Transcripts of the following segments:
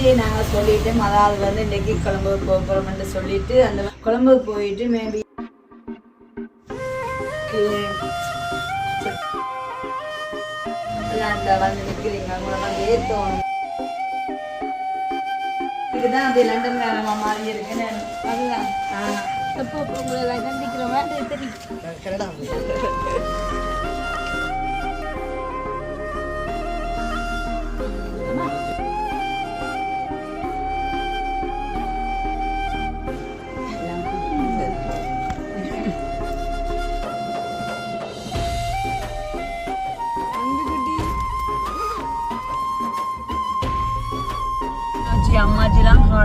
நேற்றே நாங்கள் சொல்லிட்டோம் அதாவது வந்து இன்னைக்கு கொழம்பு போகிறோம்னு சொல்லிட்டு அந்த கொழம்பு போயிட்டு மேபி அந்த வந்து நிற்கிறீங்க உங்களை வந்து ஏற்றணும் இதுதான் அப்படி லண்டன் வேலை மாறி இருக்குன்னு அதுதான். ஆ. எப்போ உங்களை சந்திக்கிற மாதிரி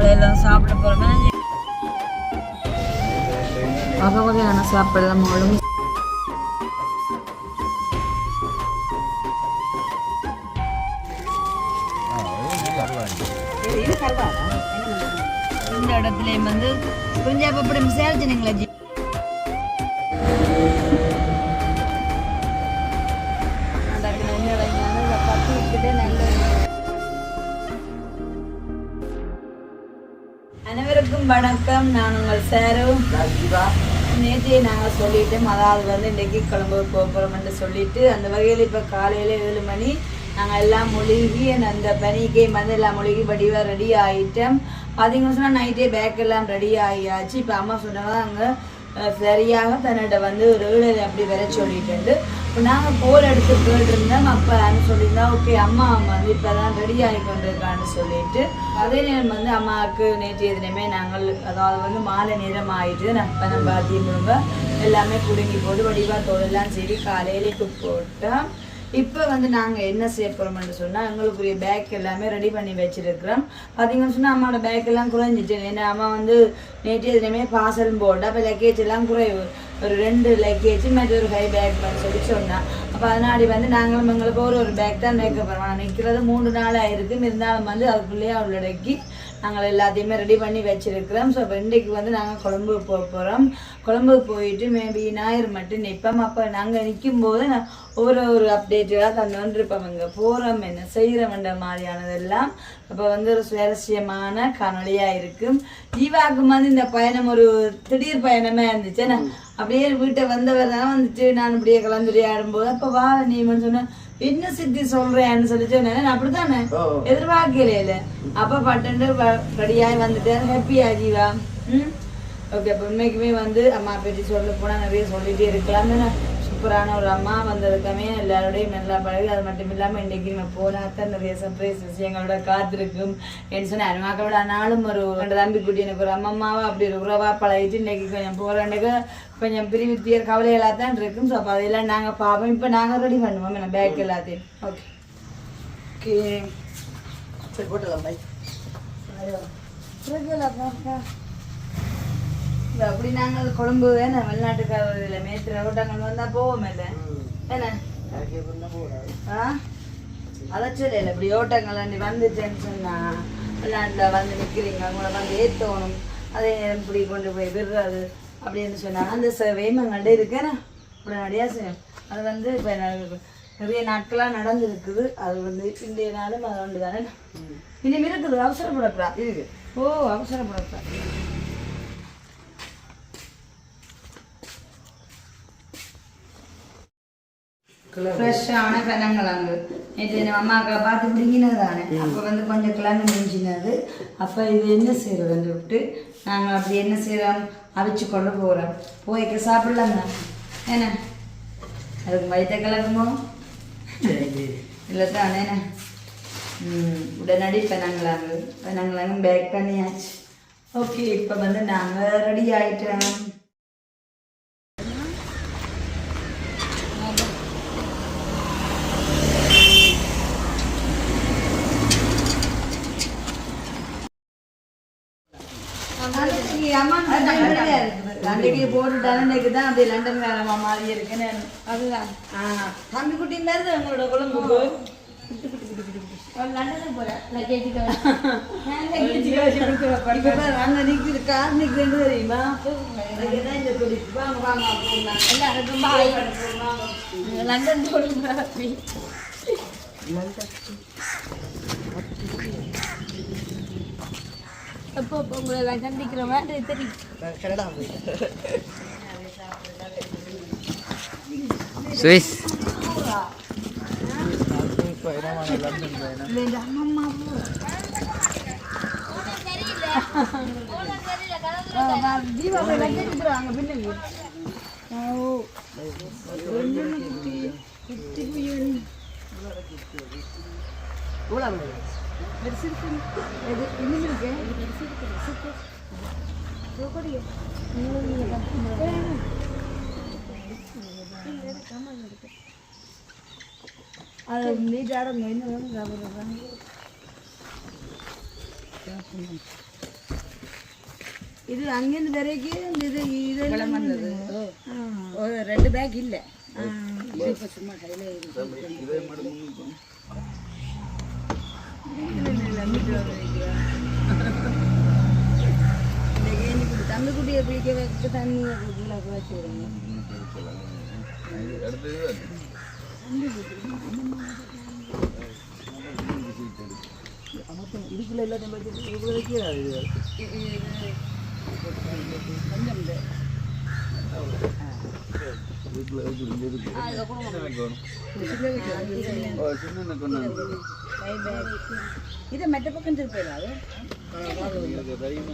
காலையில சாப்பிட போறோம் வகை வகையான சாப்பாடுலாம்? மாலும் இந்த இடத்துலயும் வந்து கொஞ்சம் அப்படி விசாரிச்சுனீங்களா ஜி. நேற்றே நாங்கள் சொல்லிட்டோம் அதாவது வந்து இன்றைக்கி குழம்பு போகிறோம்னு சொல்லிட்டு அந்த வகையில் இப்போ காலையில் ஏழு மணி நாங்கள் எல்லாம் மொழிகி அந்த பனிக்கை வந்து எல்லாம் மொழிகி வடிவாக ரெடி ஆகிட்டோம் பார்த்தீங்கன்னு சொன்னால் நைட்டே பேக் எல்லாம் ரெடி ஆகியாச்சு இப்போ அம்மா சொன்னாங்க அங்கே சரியாக தன்னிட்ட வந்து ஒரு ஏழு அப்படி வர சொல்லிட்டு இப்போ நாங்கள் போர் எடுத்து கேட்டிருந்தோம். அப்போ சொல்லியிருந்தா ஓகே அம்மா வந்து இப்போ தான் ரெடி ஆகி கொண்டிருக்கான்னு சொல்லிட்டு அதே நேரம் வந்து அம்மாவுக்கு நேற்று எதுலையுமே நாங்கள் அதாவது வந்து மாலை நேரம் ஆயிட்டு அப்போ நம்ம அதிகமாக எல்லாமே பிடுங்கி போட்டு வடிவா தோலெல்லாம் சரி காலையிலேக்கு போட்டோம். இப்போ வந்து நாங்கள் என்ன செய்ய போகிறோம்னு சொன்னால் எங்களுக்குரிய பேக் எல்லாமே ரெடி பண்ணி வச்சுருக்கிறோம். பார்த்தீங்கன்னு சொன்னால் அம்மாவோட பேக் எல்லாம் குறைஞ்சிட்டு ஏன்னா அம்மா வந்து நேற்று எதுலையுமே பார்சல் போட்டு அப்போ லக்கேஜ் எல்லாம் குறைவு ஒரு ரெண்டு லக்கேஜ் மற்ற ஒரு ஹை பேக் சொல்லி சொன்னான் அப்போ அதனாடி வந்து நாங்களும் எங்களுக்கு ஒரு ஒரு பேக் தான் மேக்கப் நான் நிற்கிறது மூணு நாள் ஆயிருக்கும் இருந்தாலும் வந்து அதுக்குள்ளேயே உள்ளடக்கி நாங்கள் எல்லாத்தையுமே ரெடி பண்ணி வச்சுருக்கிறோம். ஸோ இப்போ இன்றைக்கு வந்து நாங்கள் குழம்பு போக போகிறோம் கொழம்பு போயிட்டு மேபி ஞாயிறு மட்டும் நிற்போம் அப்போ நாங்கள் நிற்கும் போது நான் ஒரு ஒரு அப்டேட்டாக தந்து வந்துருப்போம் இங்கே போகிறோம் என்ன செய்கிறோம்ன்ற மாதிரியானதெல்லாம் அப்போ வந்து ஒரு சுவாரஸ்யமான காணொலியாக இருக்கும் ஜீவாக்கு வந்து இந்த பயணம் ஒரு திடீர் பயணமாக இருந்துச்சு. நான் அப்படியே வீட்டை வந்தவர் தான் வந்துட்டு நான் இப்படியே கலந்துரையாடும் போது அப்போ வா நீ சொன்ன என்ன சித்தி சொல்றேன்னு சொல்லி சொன்னேன். அப்படித்தானே? எதிர்பார்க்கல அப்ப பட்டு ரெடியாகி வந்துட்டேன் ஹாப்பியா ஜீவா? ம். ஓகே அப்போ உண்மைக்குமே வந்து அம்மா பற்றி சொல்ல போனா நிறைய சொல்லிட்டே இருக்கலாம். சூப்பரான ஒரு அம்மா வந்ததுக்குமே எல்லாரோடையும் நல்லா பழகி அது மட்டும் இல்லாமல் இன்றைக்கி நம்ம போனாத்தான் நிறைய சர்ப்ரைஸ் விஷயங்களோட காத்திருக்கும். என்று சொன்ன அருமாக்களோட ஆனாலும் ஒரு ரெண்டு தம்பி குட்டி எனக்கு ஒரு அம்மம்மாவா அப்படி ஒரு உறவா பழகிட்டு இன்னைக்கு கொஞ்சம் போகிறேன்னுக்கு கொஞ்சம் பிரிவித்தியர் கவலைகளாக தான் இருக்கும். ஸோ அப்போ அதெல்லாம் நாங்கள் பார்ப்போம் இப்போ நாங்கள் ரெடி பண்ணுவோம். என்ன பேக் எல்லாத்தையும். ஓகே ஓகே சரி போட்டலாம் பை இல்ல, அப்படி நாங்கள் கொழும்பு என்ன வெளிநாட்டுக்காரர் இல்லை மேத்திர ஓட்டங்கள் வந்தா போவோம் இல்லை? என்ன? ஆ? அதை சொல்லல இப்படி ஓட்டங்கள் அண்டி வந்துட்டேன்னு சொன்னா வெளிநாட்டில் வந்து நிற்கிறீங்க உங்களை வந்து ஏற்றணும் அதே இப்படி கொண்டு போய் விடுறது அப்படின்னு சொன்னாங்க அந்த சேவையும் எங்கள்கிட்ட இருக்கேன் உடனடியாக செய்யும் அது வந்து இப்போ நிறைய நாட்களாக நடந்திருக்குது. அது வந்து இன்றைய நாளும் அது ஒன்று தானே இனிமே இருக்குது அவசரப்படக்கூடாது. இருக்கு. ஓ அவசரப்படக்கூடாது. ஃப்ரெஷ்ஷான பெனங்கிழங்கு நேற்று என் அம்மாக்கா பார்த்து பிடிங்கினது தானே அப்போ வந்து கொஞ்சம் கிழங்கு மிஞ்சினது. அப்போ இது என்ன செய்கிறதுன்னு விட்டு நாங்கள் அப்படி என்ன செய்கிறோம் அவிச்சு கொண்டு போகிறோம் போய்க்க சாப்பிடலாங்க என்ன? அதுக்கு வயிற்ற கிழங்குமோ இல்லை தானே என்ன? ம், உடனடி பெனங்கிழங்கு பெனங்கிழங்கு பேக் பண்ணியாச்சு. ஓகே இப்போ வந்து நாங்கள் ரெடி ஆயிட்டோம் அன்னைக்கு அம்மா நிறைய இருக்குது. அன்னைக்கு போட்டுட்டாலும் இன்னைக்கு தான் அப்படியே லண்டன் வேலை மாதிரி இருக்குன்னு அதுதான். தம்பி குட்டி தான் உங்களோட குழம்புக்கு லண்டனுக்கு பாரு, அங்க நிக்குது, கார் நிக்குதுன்னு தெரியுமா? இந்த துடிப்பு. வாங்க, வாங்க. எல்லாருக்கும் லண்டன் போடுங்க எப்போ உங்களை எல்லாம் சந்திக்கிற மாதிரி தெரியும் கனடா சுவிஸ் தீபாவளி லஞ்சம் பின்னாடி அது நீட்டாட இது அங்கேருந்து வரைக்கும் இந்த இது இதெல்லாம் வந்தது. ஒரு ரெண்டு பேக் இல்லை. சும்மா கையில் தம்பி பிடிக்க வைக்க தண்ணியை கீழே வச்சு இதுக்குள்ள எல்லாத்தையும் பார்த்து இவ்வளோ வைக்கிறாரு கொஞ்சம் இதை மெட்ட பக்கம் அதான் உனக்கு பையன்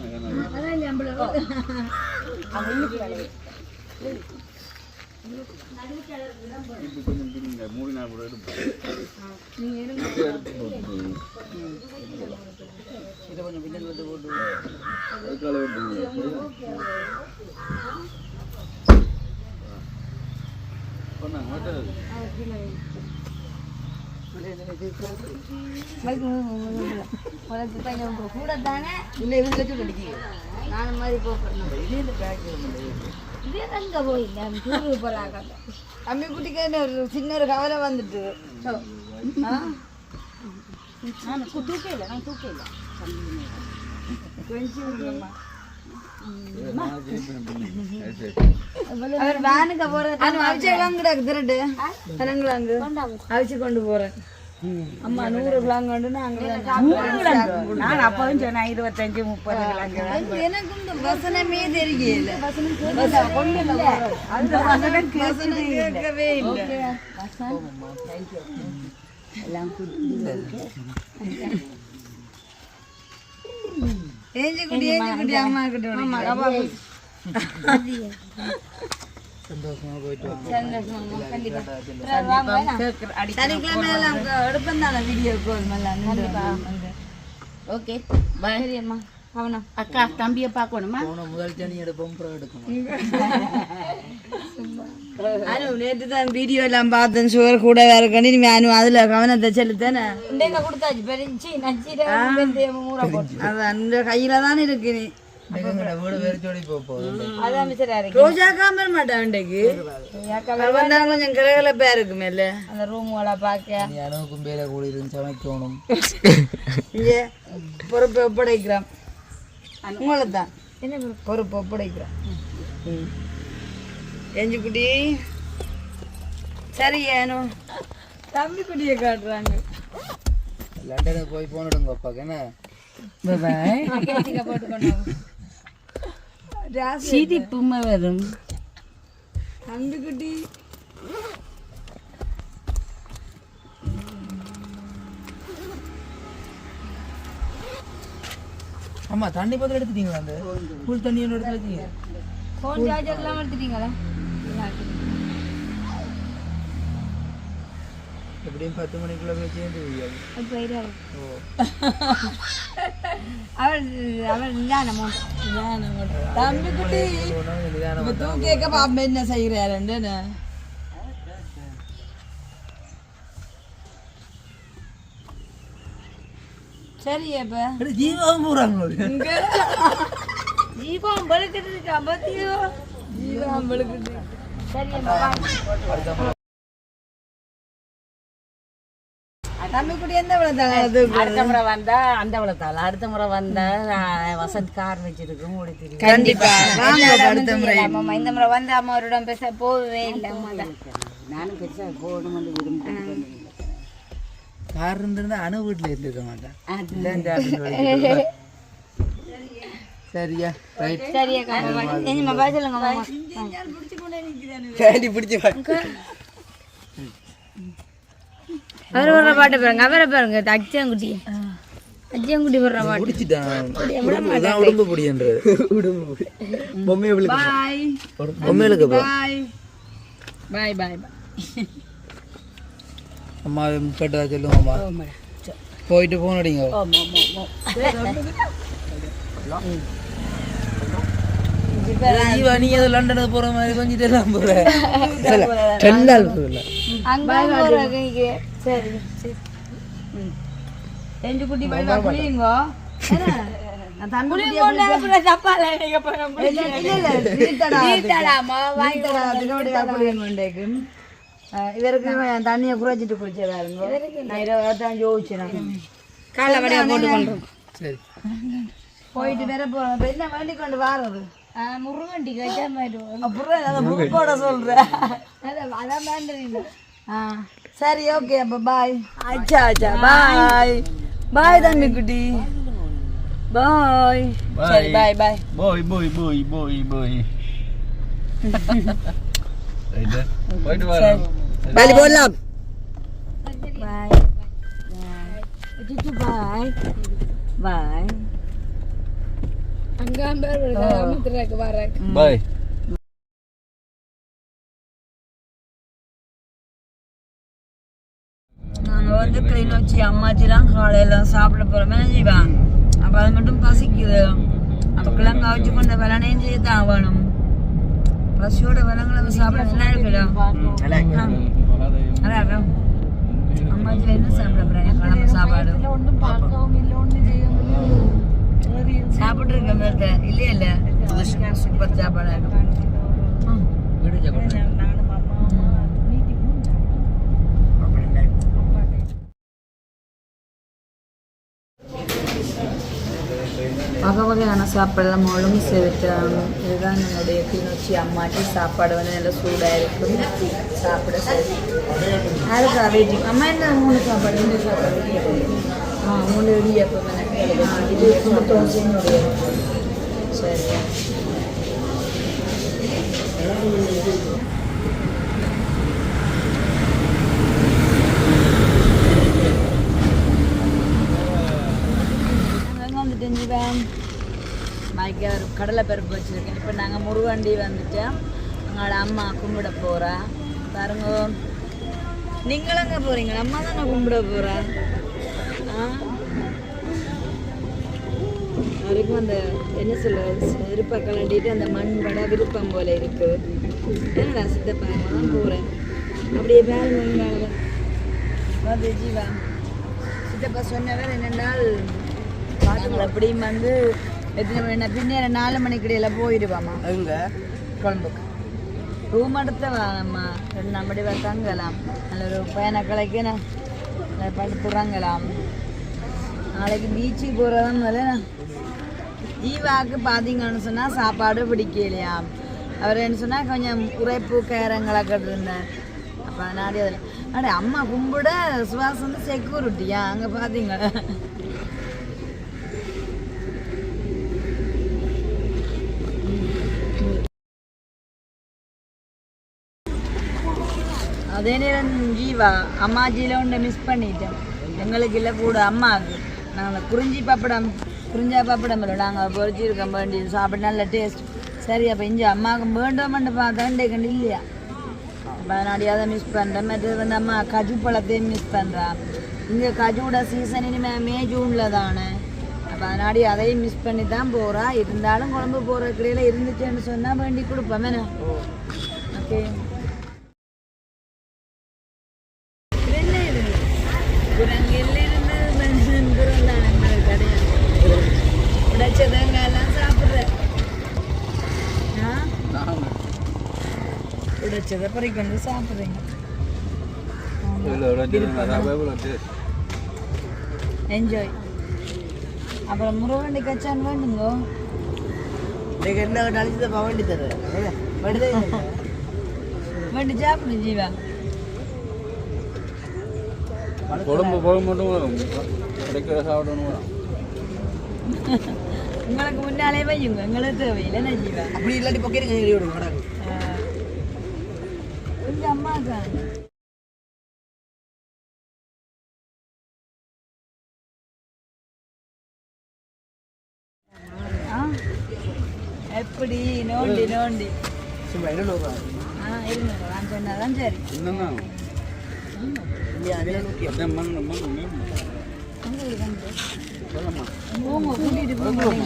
கூட தானே இல்லை இவங்க வச்சு நானும் மாதிரி போகிறேன் இதே இந்த பேக் இதே எங்கே போயில்லை டூருக்கு போகிறாங்க தம்பி குட்டிக்கு ஒரு சின்ன ஒரு கவலை வந்துட்டு ஆ? நான் தூக்க இல்லை நான் தூக்க இல்லை கொஞ்சம் அவர் வேனுக்கு போறது அவிச்செல்லாம் திருட்டு பனங்கிழங்கு அவிச்சு கொண்டு போறேன். அம்மா நூறு கிழங்கு கொண்டு நான் அப்பவும் சொன்னேன் இருபத்தஞ்சு முப்பது கிலோ எனக்கு இந்த வசனமே தெரியல அந்த வசனம் வசனம் கேட்கவே இல்லை. ஏஞ்சி குட்டி ஏஞ்சி குட்டி அம்மா கிட்ட சந்தோஷமா போயிட்டு சனிக்கிழமை எல்லாம் எடுப்பேன் தானே வீடியோ கால் எல்லாம் ஓகே சரி அம்மா. கவனம் அக்கா தம்பியை பார்க்கணுமா? முதல் சனி எடுப்போம் அப்புறம் எடுக்கணும். அனு நேற்று தான் வீடியோ எல்லாம் பார்த்தேன். சுகர் கூட வேற கண்டி நீ அனு அதுல கவனத்தை செலுத்தானே கொடுத்தாச்சு. பெருஞ்சி நச்சீரகம் வெந்தயம் ஊற போட்டு. அது அந்த கையில தான் இருக்கு நீ அதான் கொஞ்சம் கிரகலப்பா இருக்குமே இல்ல அந்த ரூம் நீ அணுவுக்கும் பேர கூடி இருந்து சமைக்கணும். இங்க பொறுப்பு ஒப்படைக்கிறோம் உங்களை தான் பொறுப்பு? ஒப்படைக்கிறோம் எஞ்சி குட்டி சரி ஏனோ. தம்பி குட்டியை காட்டுறாங்க. லண்டனுக்கு போய் போனிடுங்க அப்பாக்கு என்ன? சீதிப்புமை வரும். தம்பி குட்டி. ஆமா தண்ணி பத்திரம் எடுத்துட்டீங்களா அந்த? கூல் தண்ணி ஒன்று எடுத்து வச்சீங்க. ஃபோன் சார்ஜர் எல்லாம் எடுத்துட்டீங்களா? எப்படியும் பத்து மணிக்குள்ள போய் சேர்ந்து ஓ அவள் அவள் அமௌண்ட் தம்பி குட்டி நிதானம் இப்ப தூக்கேக்க பாப்பா என்ன செய்கிறாருன்னு சரி அப்ப ஜீவாவும் போறாங்க தீபம் பழுக்கிட்டு இருக்கா பத்தியோ ஜீவா சரி அம்மா அடுத்த முறை வந்தா அந்த விளத்தாள் அடுத்த முறை வந்தா வசந்த் கார் வச்சிருக்கோம் கண்டிப்பா. வாங்க அடுத்த முறை. அம்மா இந்த முறை வந்து அம்மாவோட பேச போகவே இல்லை அம்மா. நானும் பெருசா போகணும்னு விரும்புகிறேன் கார் இருந்திருந்தா அணு வீட்டுல இருந்திருக்க மாட்டேன் அது இல்ல இந்த ஆளுங்க வெளியே சரியா? ரைட் சரியா என்னம்மா பாய் சொல்லுங்க மாமா கேண்டி பிடிச்சி அவர் வர்ற பாட்டு பாருங்க அவரை பாருங்க அச்சியாங்குட்டி அச்சியாங்குட்டி வர்ற பாட்டு. பிடிச்சிட்டான் உடம்பு பிடின்றது உடம்பு பொம்மையை பாய் பொம்மைகளுக்கு பாய் பாய் பாய் அம்மா கேட்டதா போயிட்டு போன் அடிங்க. ஜீவா நீ ஏதோ லண்டனுக்கு போற மாதிரி கொஞ்சம் எல்லாம் போற ரெண்டு நாள் போகல சரி சரி. ரெண்டு குட்டி நான் அப்படியே கொண்டேக்கும். இவருக்கு நான் தண்ணியை குறைச்சிட்டு குடிச்சதாருங்க நான் இருபது தான் யோசிச்சேன் நான். காலை வடையா போட்டு போயிட்டு வேற இப்ப என்ன வேண்டி கொண்டு வாரது? முருகண்டி கஜா மாதிரி அப்புறம் அதை அதான் வேண்டீங்க ஆ சரி ஓகே அப்ப பாய் அச்சா அச்சா பாய் பாய் தம்பி குட்டி பாய் சரி பாய் பாய் போய் போய் போய் போய் போய் போடலாம் பாய் பாய் பாய் அங்க பேர் முத்திராக்கு வராக்கு பாய். நாங்க வந்து கிளிநொச்சி அம்மாச்சிலாம் காலையில சாப்பிட போறோம். ஜீவா அப்ப அது மட்டும் பசிக்குது. அப்ப கிழங்க வச்சு கொண்ட விலனையும் செய்ய தான் வேணும் பசியோட விலங்குல சாப்பிட நல்லா இருக்குல்ல. நல்லா இருக்கும் அம்மாச்சில என்ன சாப்பிட கிழங்கு சாப்பாடு. ஒன்றும் பார்க்கவும் இல்லை ஒன்றும் செய்யவும் சாப்பிட்டு இருக்கேன் இல்லையா இல்ல சூப்பர் சாப்பாடா இருக்கும் ம். வகை வகையான சாப்பாடெல்லாம் முழுங்கு சேர்த்துட்டோம் இதுதான் என்னுடைய கிளிநொச்சி அம்மாட்டி சாப்பாடு வந்து நல்லா சூடாக இருக்கும் சாப்பிட சரி யாருக்கு வெயிட்டிங் அம்மா என்ன மூணு சாப்பாடு மூணு சாப்பாடு ஆ இது சும்மா தோசையினுடைய ஒரு கடலை பருப்பு வச்சுருக்கேன். இப்போ நாங்கள் முருகண்டி வந்துட்டோம் எங்களோட அம்மா கும்பிட போகிறா பாருங்க. நீங்களும் போகிறீங்களா அம்மா தானே கும்பிட போகிறா வரைக்கும் அந்த என்ன சொல்ல செருப்பை கலண்டிட்டு அந்த மண் வட விருப்பம் போல இருக்கு. என்னடா சித்தப்பா தான் போகிறேன் அப்படியே மேலே வந்து ஜீவா சித்தப்பா சொன்னவர் என்னென்னால் நாங்கள் எப்படியும் வந்து எத்தனை மணி பின்னேற நாலு மணிக்கு இடையில போயிடுவாமா எங்க? கொழம்புக்கு. ரூம் எடுத்து வாங்கம்மா ரெண்டு நம்மடி தங்கலாம். நல்ல ஒரு நாளைக்கு பீச்சுக்கு போகிறதும் ஜீவாவுக்கு பார்த்தீங்கன்னு சொன்னால் சாப்பாடு பிடிக்கலையா அவர் என்ன சொன்னால் கொஞ்சம் உரைப்பு கேரங்களை கட்டிருந்தேன் அப்போ நாடி அதில் அடே அம்மா கும்பிட சுவாசம் வந்து செக்யூரிட்டியா அங்கே பார்த்தீங்க அதே நேரம் ஜீவா அம்மா ஜீல ஒன்று மிஸ் பண்ணிட்டேன் எங்களுக்கு இல்லை கூட அம்மாவுக்கு நாங்கள் குறிஞ்சி பப்படம் குறிஞ்சா பப்படம் இல்லை. நாங்கள் பொறிச்சிருக்கோம் வேண்டி. சாப்பிட நல்ல டேஸ்ட் சரி அப்போ இஞ்சி அம்மாவுக்கு வேண்டாமன்னு பார்த்தேன் கண்டு இல்லையா? அப்போ அதனாடி அதை மிஸ் பண்ணுறேன் மற்றது வந்து அம்மா கஜு பழத்தையும் மிஸ் பண்ணுறான் இங்கே கஜுவோட சீசன் இனிமே மே ஜூனில் தானே. அப்போ அதனாடி அதையும் மிஸ் பண்ணி தான் போகிறா இருந்தாலும் குழம்பு போகிற கடையில் இருந்துச்சுன்னு சொன்னால் வேண்டி கொடுப்போம். ஓகே உடைச்சதை பறிக்கொண்டு சாப்பிட்றீங்க. என்ஜாய் அப்புறம் முருகண்டி கச்சான் வேண்டுங்கோ? நீங்க என்ன அழிச்சு வண்டி தருவேன் வேண்டி சாப்பிடு ஜீவா. குழம்பு போக மட்டும் கிடைக்கிற சாப்பிடணும் உங்க உங்களுக்கு முன்னாலே வையுங்க எங்களுக்கு தேவையில்லை ஜீவா? அப்படி இல்லாட்டி பொக்கேரி கையில் விடுங்க எப்படி? நோண்டி நோண்டி. சும்மா நூறுரூவா ஆ நான் சொன்னாதான் சரி. என்னன்னா இல்லையா அதில் நூற்றி அதே மண்ணு மண்ணு அங்கே போங்க போங்க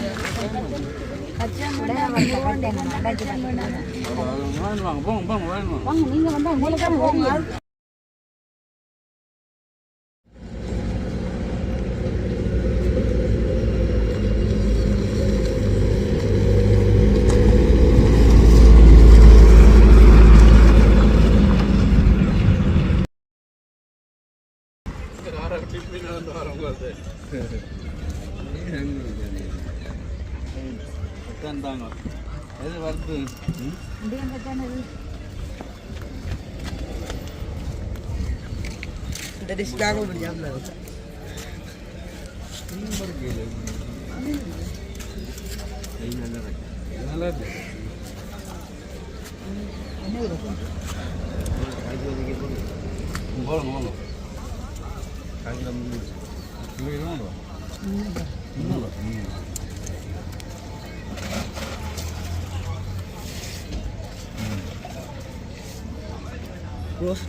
வாங்க போங்க போங்க வாங்க. வாங்க நீங்க வந்தா உங்களுக்கு இந்த டிஷ் நாங்கள் ஒரு ஜாமில்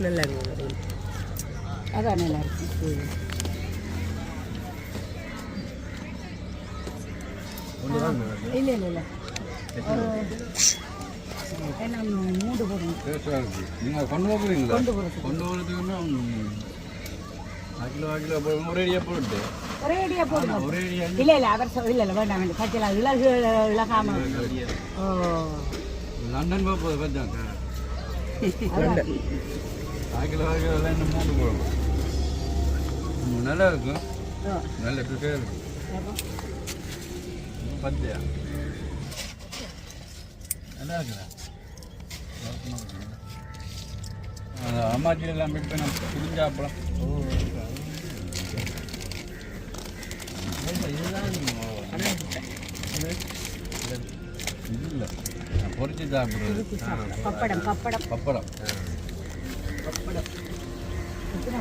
நல்லா அதான் நல்லா இருக்கு. இல்லை இல்லை இல்லை. ஏன்னா மூடு போடணும் நீங்கள் கொண்டு போகிறீங்களா கொண்டு போகிறதுக்கு கொண்டு போகிறதுக்குன்னா கிலோ கிலோ போடுங்க ஒரே அடியாக போட்டு ஒரே அடியாக போடணும் ஒரே அடியாக இல்லை இல்லை அவர் சொல் இல்லை இல்லை வேண்டாம் வேண்டாம். கட்சியில் இலகு இலகாம. ஓ. லண்டன் போக போகுது இன்னும் போடணும். நல்லா இருக்கும் நல்ல ருசியாக இருக்கும் பத்தியா? நல்லா இருக்குதா அம்மாச்சி எல்லாம் மிட் பண்ண புரிஞ்சாப்பலாம் இது? இல்லை பொறிச்சு சாப்பிடுறது. பப்படம் பப்படம். பப்படம். எத்தனை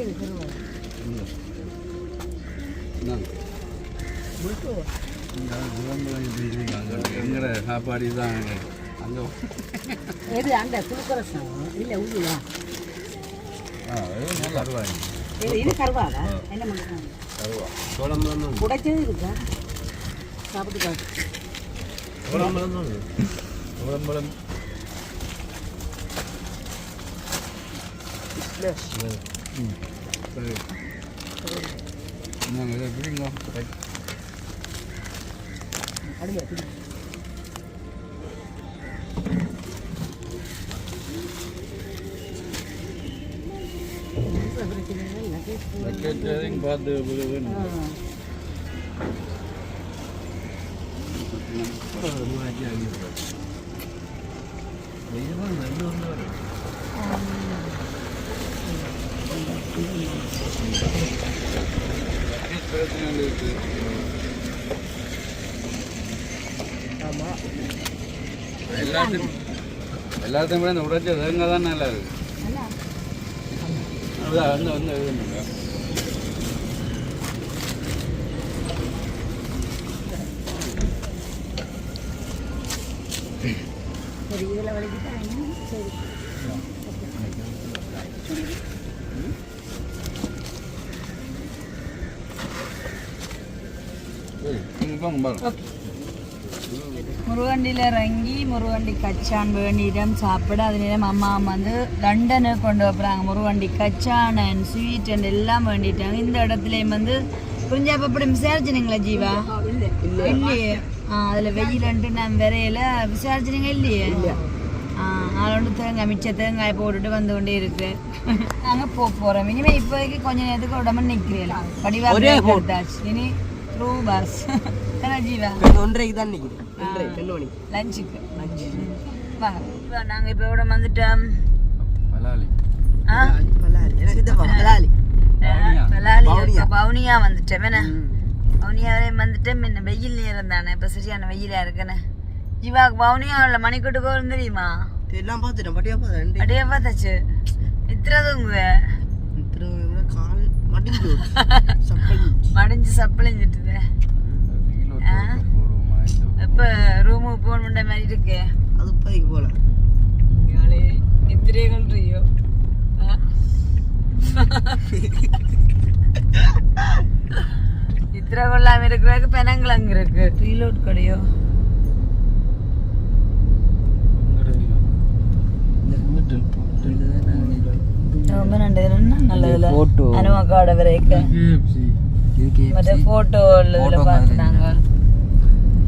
இருக்கிறோம் புல்டோவா? எங்கட சாப்பாடு தான் அங்கே. எது அந்த புழுக்கரசம் இல்லை உள்ளா கருவாய் இது இது கருவாடா என்ன பண்ணுறாங்க கருவா. சோளம்பரம் தான். உடைச்சது இருக்கா? சாப்பிட்டு பாரு சோளம்பரம் தான். சோளம்பரம் ம். சரி. நாங்கள் இதை பிடிங்க அடுங்க பார்த்து எல்லாத்தையும் எல்லாத்தையும் விட இந்த உடைச்ச தேங்காய் தான் நல்லா இருக்கு. அதான் வந்து வந்து இது பண்ணுங்க சரி இதில் வலிக்கிட்டாங்க சரி சரி நீங்கள் போங்க பாருங்க முருகண்டியில் இறங்கி முருகண்டி கச்சான் வேண்டிடம் சாப்பிட அது நேரம் அம்மா வந்து லண்டனுக்கு கொண்டு வைப்பறாங்க முருகண்டி கச்சான் அண்ட் ஸ்வீட் அண்ட் எல்லாம் வேண்டிட்டாங்க இந்த இடத்துலையும் வந்து புரிஞ்சா அப்போ அப்படி விசாரிச்சினீங்களா ஜீவா இல்லையே ஆ அதில் வெயிலன்ட்டு நான் விரையில விசாரிச்சினீங்க இல்லையே அதோட தேங்காய் மிச்ச தேங்காய் போட்டுட்டு வந்து கொண்டே இருக்கு நாங்கள் போக போகிறோம் இனிமேல் இப்போதைக்கு கொஞ்ச நேரத்துக்கு உடம்பு நிற்கிறீங்களா படிவா எடுத்தாச்சு இனி ரூ பாஸ் ஜீவா ஒன்றரைக்கு தான் நிற்கிறேன் லஞ்சுக்கு. வாங்க இப்போ நாங்கள் இப்போ வந்துட்டோம்? பலாலி. ஆ? பலாலி. எனக்கு இந்த பலாலி. பலாலி. பவுனியா. வந்துட்டேன் என்ன? பவுனியா வரையும் வந்துட்டேன் முன்ன வெயில் நேரம் தானே. இப்போ சரியான வெயிலாக இருக்குன்னு ஜீவாக்கு பவுனியா உள்ள மணிக்கூட்டு கோவில் தெரியுமா? எல்லாம் பார்த்துட்டேன் பட்டியா பார்த்தேன் அப்படியே பார்த்தாச்சு. இத்திர தூங்குவ? இத்தனை கால் மடிஞ்சு மடிஞ்சு சப்பளிஞ்சிட்டுது போடுவோமா இப்போ ரூமுக்கு போகணுன்ற மாதிரி இருக்கு? அது பைக்கு போல. இயாளே இத்திரே கொள்றியோ இத்திர கொள்ளாம இருக்கிறதுக்கு பெனங்கிழங்கு இருக்கு. ரீலோட் கடையோ. ரொம்ப நல்லது. நல்லதுல. அனுமக்காட வரைக்கும் மற்ற போட்டோ இதுல பார்த்துட்டாங்க.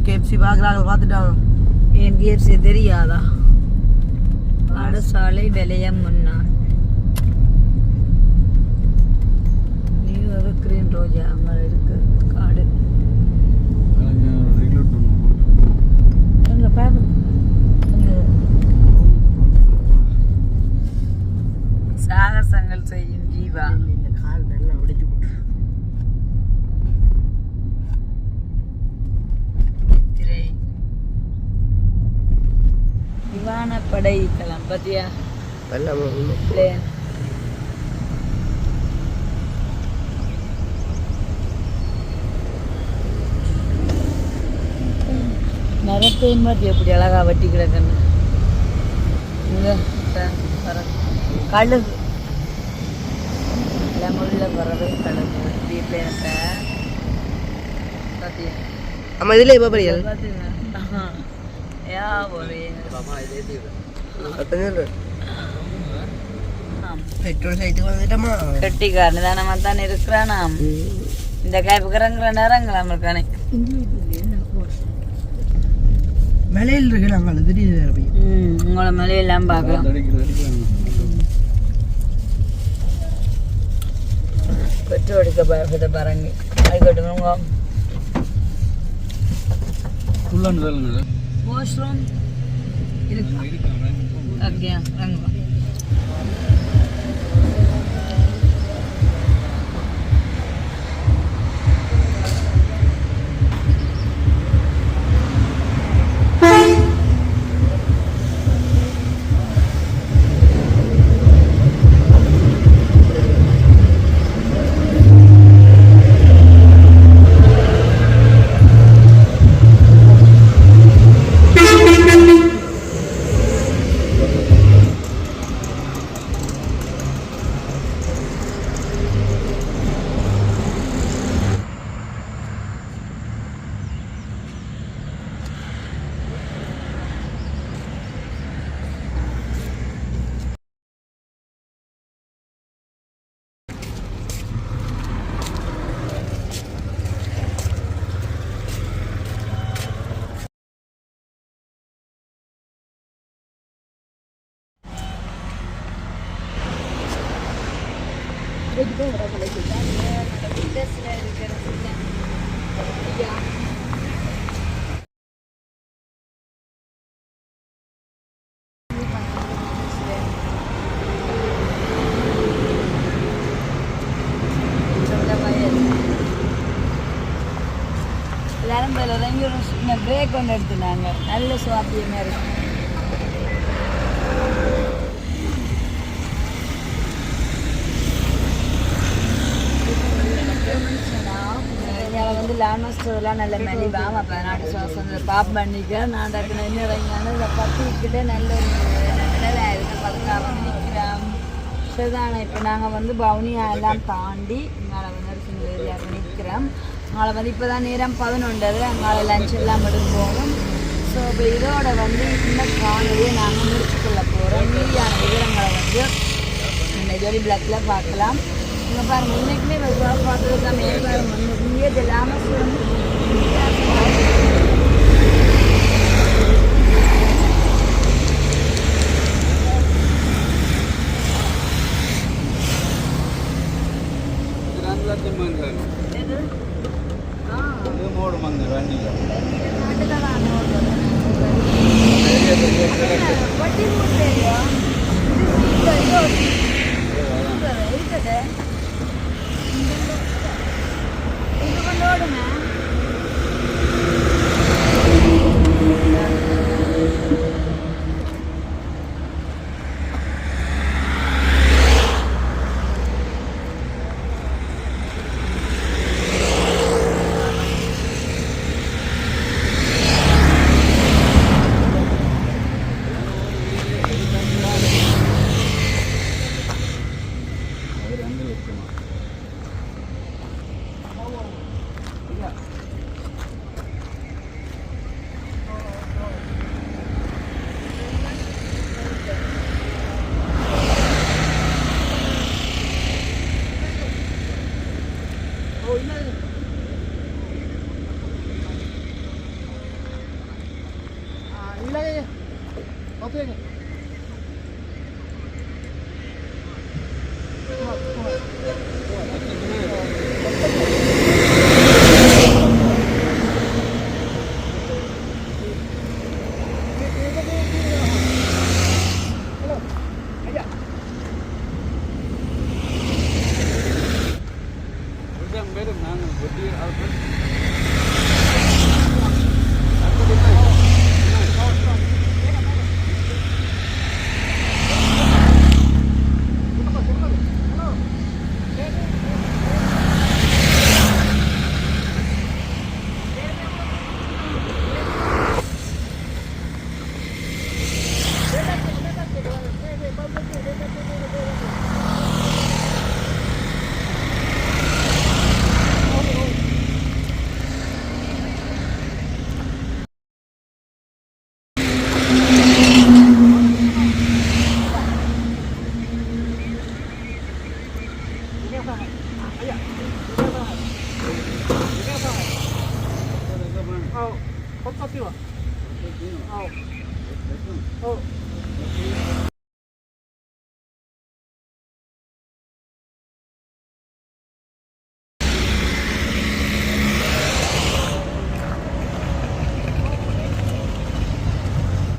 கேஎஃப்சி பார்க்குறாங்க பார்த்துட்டாங்க. என் கேப்சி தெரியாதா? பாடசாலை விலையம் முன்னாள் நியூ எவர்கிரீன் ரோஜா அங்கே இருக்கு காடு. அங்க பாரு. சாகசங்கள் செய்யும் ஜீவா இந்த கால் நல்லா உடைச்சு போட்டு திரை தளம் பத்தியா? பிளேன் மரத்தையும் பார்த்து எப்படி அழகா வெட்டி கிடக்குன்னு. கழுகு. உள்ள பறவை கழுகு. வீட்டில் பார்த்தியா ஆமாம் இதில் இப்போ பெரிய பார்த்துங்க யா ஒரு பெட்ரோல் சைட்டுக்கு வந்துட்டோமா கெட்டிக்காரன் தானே தான் இருக்கிறானாம் இந்த கைப்புக்கிறங்கிற நேரங்களாம் இருக்கானே மலையில் இருக்கு நாங்கள் திடீர் போய் ம் உங்களை மலையெல்லாம் பார்க்கலாம் பெட்ரோல் அடிக்க பயப்பட பாருங்க அதுக்கட்டுங்க ஃபுல்லான்னு சொல்லுங்க வாஷ்ரூம் இருக்கா ஓகே வாங்க Gracias. இங்கே லேமஸ் ஸ்டோர்லாம் நல்ல மெலிவாம் அப்போ நாட்டு சுவாசம் பாப் பண்ணிக்க நான் டக்குனு என்ன இந்த பத்து பத்திக்கிட்டே நல்ல ஒரு நிழலா பதுக்காக நிற்கிறோம் சரிதானே? இப்போ நாங்கள் வந்து பவுனியா எல்லாம் தாண்டி எங்களை வந்து ஒரு ஏரியாவுக்கு நிற்கிறோம் எங்களை வந்து இப்போ தான் நேரம் பதினொன்றது எங்களை லஞ்ச் எல்லாம் எடுத்து போகும் ஸோ இப்போ இதோட வந்து இந்த காணொலியை நாங்கள் முடிச்சுக்கொள்ள போகிறோம் மீதியான விவரங்களை வந்து இந்த ஜோடி பிளாக்கில் பார்க்கலாம். இங்கே பாருங்க இன்னைக்குமே இப்போ பார்த்தது தான் பாருங்க இங்கே இல்லாமல் ராம்லாத்தம்மான் எது ஆ தண்ணி இல்லை வட்டி மூட்டையோ இது இதோ இருக்கட்டே